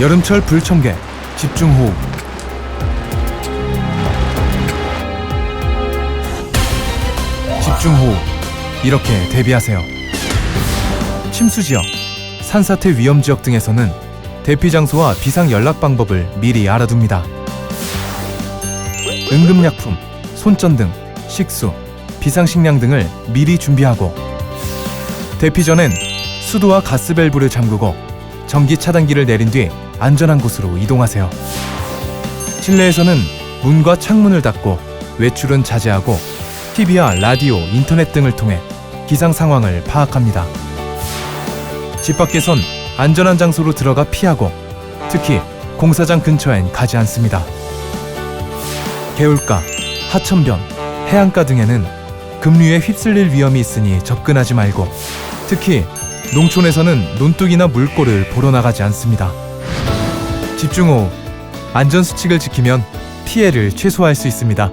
여름철 불청객 집중호흡 집중호흡 이렇게 대비하세요. 침수 지역, 산사태 위험 지역 등에서는 대피 장소와 비상 연락 방법을 미리 알아둡니다. 응급약품, 손전등, 식수, 비상식량 등을 미리 준비하고 대피 전엔 수도와 가스 밸브를 잠그고 전기 차단기를 내린 뒤 안전한 곳으로 이동하세요. 실내에서는 문과 창문을 닫고 외출은 자제하고 TV와 라디오, 인터넷 등을 통해 기상 상황을 파악합니다. 집 밖에선 안전한 장소로 들어가 피하고 특히 공사장 근처엔 가지 않습니다. 개울가, 하천변, 해안가 등에는 급류에 휩쓸릴 위험이 있으니 접근하지 말고 특히 농촌에서는 논둑이나 물고를 보러 나가지 않습니다. 집중호흡, 안전수칙을 지키면 피해를 최소화할 수 있습니다.